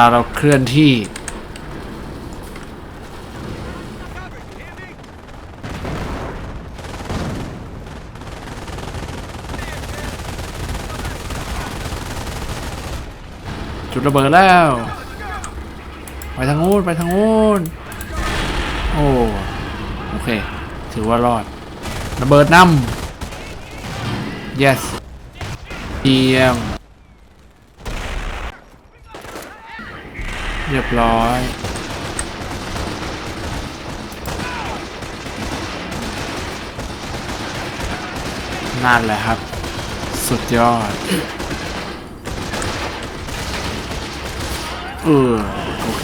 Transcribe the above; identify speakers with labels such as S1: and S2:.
S1: เราเคลื่อนที่ จุดระเบิดแล้ว ไปทางโน้นไปทางโน้นโอ้ โอเค ถือว่ารอด ระเบิดนำ yes เยี่ยม เรียบร้อยนั่นแหละครับ สุดยอด เออโอเค